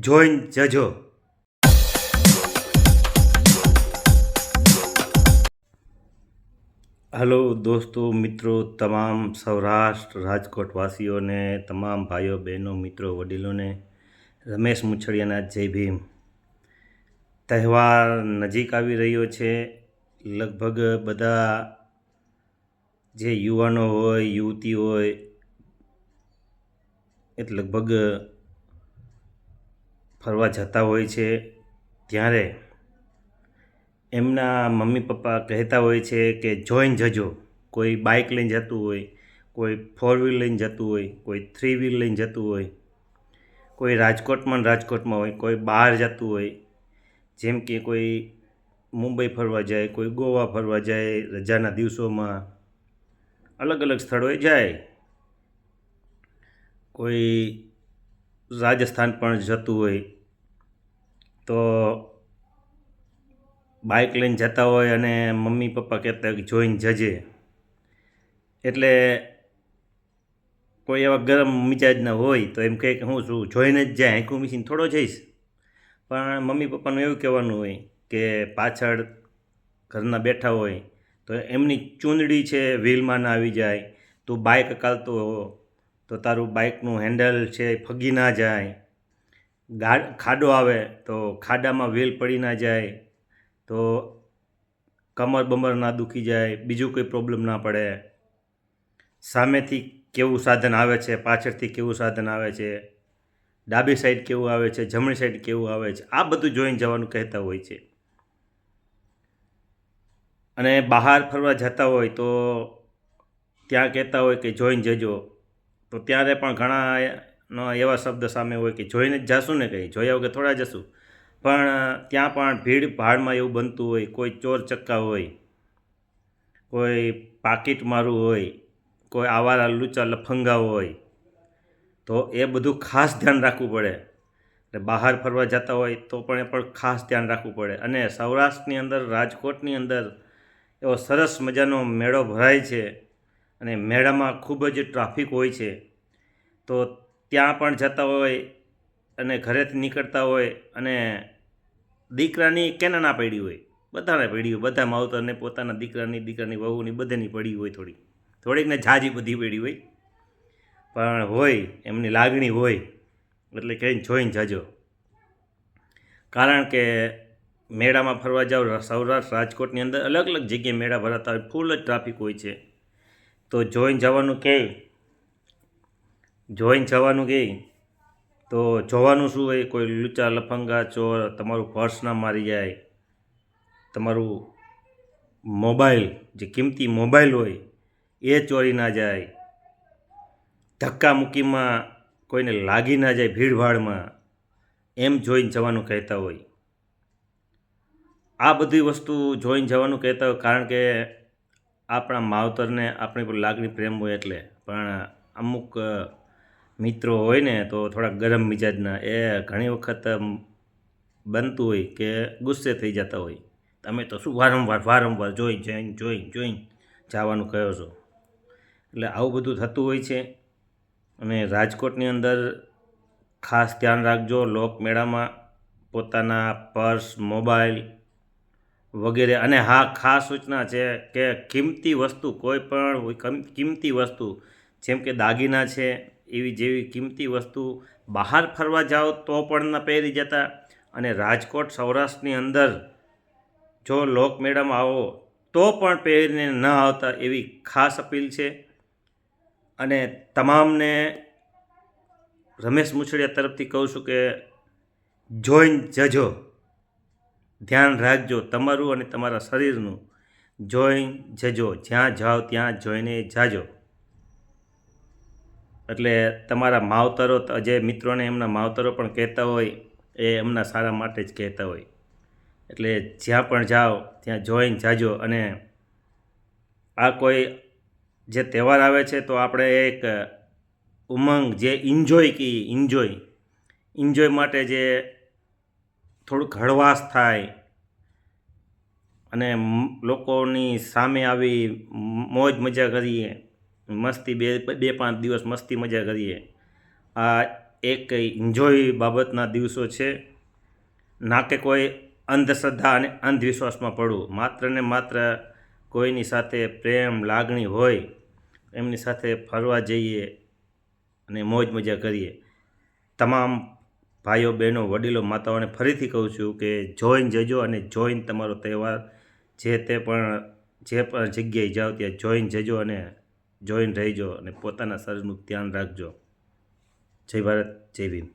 Join જજો. Hello દોસ્તો, મિત્રો, તમામ સૌરાષ્ટ્ર રાજકોટવાસીઓને, તમામ ભાઈઓ, બહેનો, મિત્રો, વડીલોને, રમેશ મુછડિયાના જય ભીમ. તહેવાર નજીક આવી રહ્યો છે. લગભગ બધા જે યુવાનો હોય, યુવતી હોય, એ લગભગ ફરવા જતા હોય છે, ત્યારે એમના મમ્મી પપ્પા કહેતા હોય છે કે જોઈન જજો. કોઈ બાઇક લઈને જતું હોય, કોઈ ફોર વ્હીલ લઈને જતું હોય, કોઈ થ્રી વ્હીલ લઈને જતું હોય, કોઈ રાજકોટમાં રાજકોટમાં હોય, કોઈ બહાર જતું હોય. જેમ કે કોઈ મુંબઈ ફરવા જાય, કોઈ ગોવા ફરવા જાય, રજાના દિવસોમાં અલગ અલગ સ્થળોએ જાય. કોઈ રાજસ્થાન પણ જતું હોય તો બાઇક લઈને જતા હોય અને મમ્મી, પપ્પા કહેતા કે જોઈને જજે. એટલે કોઈ એવા ગરમ મિજાજના હોય તો એમ કહે કે હું શું જોઈને જ જાય, આંખું મીસીને થોડો જઈશ. પણ મમ્મી, પપ્પાનું એવું કહેવાનું હોય કે પાછળ ઘરના બેઠા હોય તો એમની ચૂંદડી છે વ્હીલમાં ના આવી જાય, તું બાઇક કાલતો હો, તો તારું બાઇકનું હેન્ડલ છે ફગી ના જાય ખાડો આવે તો ખાડામાં વ્હીલ પડી ના જાય, તો કમર બમર ના દુખી જાય, બીજું કોઈ પ્રોબ્લેમ ના પડે. સામેથી કેવું સાધન આવે છે, પાછળથી કેવું સાધન આવે છે, ડાબી સાઈડ કેવું આવે છે, જમણી સાઈડ કેવું આવે છે, આ બધું જોઈને જવાનું કહેતા હોય છે. અને બહાર ફરવા જતા હોય તો ત્યાં કહેતા હોય કે જોઈન જજો. તો ત્યારે પણ ઘણા એવા શબ્દ સામે હોય કે જોઈને જ જાશું ને કંઈ? જોયા વગર થોડા જશું. પણ ત્યાં પણ ભીડ ભાડમાં એવું બનતું હોય, કોઈ ચોર ચક્કા હોય, કોઈ પાકીટ મારું હોય, કોઈ આવારા લૂચા લફંગા હોય, તો એ બધું ખાસ ધ્યાન રાખવું પડે. એટલે બહાર ફરવા જતા હોય તો પણ એ પણ ખાસ ધ્યાન રાખવું પડે. અને સૌરાષ્ટ્રની અંદર, રાજકોટની અંદર એવો સરસ મજાનો મેળો ભરાય છે અને મેળામાં ખૂબ જ ટ્રાફિક હોય છે. તો ત્યાં પણ જતા હોય અને ઘરેથી નીકળતા હોય અને દીકરાની કેને ના પડી હોય. બધાને પડી હોય. બધા માવતરને પોતાના દીકરાની દીકરાની વહુની બધાની પડી હોય થોડી. થોડીકને ઝાજી બધી પડી હોય. પણ હોય, એમની લાગણી હોય, એટલે કહીને જોઈને જજો. કારણ કે મેળામાં ફરવા જાઓ સૌરાષ્ટ્ર રાજકોટની અંદર અલગ અલગ જગ્યાએ મેળા ભરાતા હોય, ફૂલ જ ટ્રાફિક હોય છે. તો જોઈને જવાનું કહે જોઈને જવાનું કે તો જોવાનું શું હોય? કોઈ લૂચા લફંગા ચોર તમારું પર્સ ના મારી જાય, તમારું મોબાઈલ, જે કિંમતી મોબાઈલ હોય, એ ચોરી ના જાય, ધક્કા મૂકીમાં કોઈને લાગી ના જાય ભીડભાડમાં, એમ જોઈને જવાનું કહેતા હોય. આ બધી વસ્તુ જોઈને જવાનું કહેતા હોય કારણ કે આપણા માવતરને આપણી પર લાગણી પ્રેમ હોય એટલે. પણ અમુક મિત્રો હોય ને, તો થોડા ગરમ મિજાજના, એ ઘણી વખત બનતું હોય કે ગુસ્સે થઈ જતા હોય. તમે તો શું વારંવાર વારંવાર જોઈ જોઈને જોઈ જોઈને જવાનું કહો છો? એટલે આવું બધું થતું હોય છે. અને રાજકોટની અંદર ખાસ ધ્યાન રાખજો લોકમેળામાં પોતાના પર્સ, મોબાઈલ વગેરે અને હા, ખાસ સૂચના છે કે કિંમતી વસ્તુ કોઈ પણ કિંમતી વસ્તુ, જેમ કે દાગીના છે એવી જેવી કિંમતી વસ્તુ બહાર ફરવા જાઓ તો પણ ન પહેરી જતા. અને રાજકોટ સૌરાષ્ટ્રની અંદર જો લોક મેડમ આવો તો પણ પહેરીને ન આવતા એવી ખાસ અપીલ છે. અને તમામને રમેશ મુછડિયા તરફથી કહું છું કે જોઈન જજો. ધ્યાન રાખજો તમારું અને તમારા શરીરનું. જોઈન જજો. જ્યાં જાઓ ત્યાં જોઈને જાજો. એટલે તમારા માવતરો જે મિત્રોને એમના માવતરો પણ કહેતા હોય, એ એમના સારા માટે જ કહેતા હોય. એટલે જ્યાં પણ જાઓ, ત્યાં જોઈન જાજો અને આ કોઈ જે તહેવાર આવે છે, તો આપણે એક ઉમંગ જે ઇન્જોય કી ઇન્જોય ઇન્જોય માટે જે થોડુંક હળવાશ થાય અને લોકોની સામે આવી મોજ મજા કરીએ. મસ્તી બે બે પાંચ દિવસ મસ્તી મજા કરીએ. આ એક એન્જોય બાબતના દિવસો છે. ના કે કોઈ અંધશ્રદ્ધા અને અંધવિશ્વાસમાં પડવું. માત્ર ને માત્ર કોઈની સાથે પ્રેમ, લાગણી હોય, એમની સાથે ફરવા જઈએ અને મોજ મજા કરીએ. તમામ ભાઈઓ, બહેનો, વડીલો, માતાઓને ફરીથી કહું છું કે જોઈન જજો અને જોઈન તમારો તહેવાર જે તે પણ, જે પણ જગ્યાએ જાઓ ત્યાં જોઈન જજો અને જોઈન રહેજો અને પોતાના શરીરનું ધ્યાન રાખજો. જય ભારત જય ભીમ